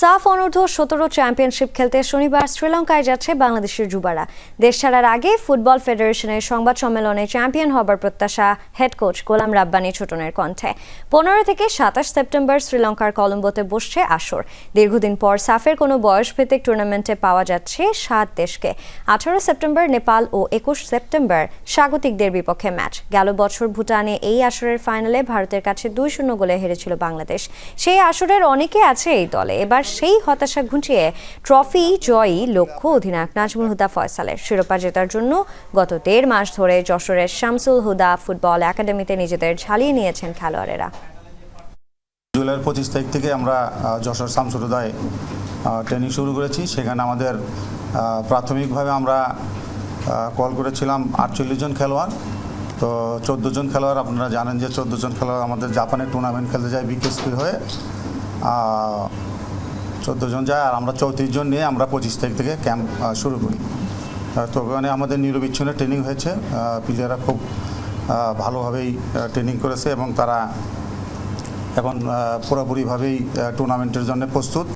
সাফ অনূর্ধ্ব সতেরো চ্যাম্পিয়নশিপ খেলতে শনিবার শ্রীলঙ্কায় যাচ্ছে বাংলাদেশের যুবারা। দেশ ছাড়ার আগে ফুটবল ফেডারেশনের সংবাদ সম্মেলনে চ্যাম্পিয়ন হবার প্রত্যাশা হেড কোচ গোলাম রাব্বানি ছোটনের কণ্ঠে। পনেরো থেকে সাতাশ সেপ্টেম্বর শ্রীলঙ্কার কলম্বোতে বসছে আসর। দীর্ঘদিন পর সাফের কোনো বয়সভিত্তিক টুর্নামেন্টে পাওয়া যাচ্ছে সাত দেশকে। আঠারো সেপ্টেম্বর নেপাল ও একুশ সেপ্টেম্বর স্বাগতিকদের বিপক্ষে ম্যাচ গেল বছর ভুটানে এই আসরের ফাইনালে ভারতের কাছে দুই শূন্য গোলে হেরেছিল বাংলাদেশ। সেই আসরের অনেকে আছে এই দলে। এবার সেই হতাশা ঘুচিয়ে ট্রফি জয়ী লক্ষ্য অধিনায়ক নাজমুল হুদা ফয়সালের। শিরোপা জেতার জন্য গত দেড় মাস ধরে যশোরের শামসুল হুদা ফুটবল একাডেমিতে নিজেদের ঝালিয়ে নিয়েছেন খেলোয়াড়েরা। জুলাইয়ের পঁচিশ তারিখ থেকে আমরা যশোর শামসুরদায় ট্রেনিং শুরু করেছি। সেখানে আমাদের প্রাথমিকভাবে আমরা কল করেছিলাম আটচল্লিশ জন খেলোয়াড়। তো চোদ্দ জন খেলোয়াড়, আপনারা জানেন যে চোদ্দ জন খেলোয়াড় আমাদের জাপানে টুর্নামেন্ট খেলতে যায় বিকেএসপি হয়ে। চোদ্দ জন যায় আর আমরা চৌত্রিশ জন নিয়ে আমরা পঁচিশ তারিখ থেকে ক্যাম্প শুরু করি। তো ওখানে আমাদের নিরবিচ্ছিন্ন ট্রেনিং হয়েছে। প্লেয়াররা খুব ভালোভাবেই ট্রেনিং করেছে এবং তারা এখন পুরোপুরিভাবেই টুর্নামেন্টের জন্য প্রস্তুত।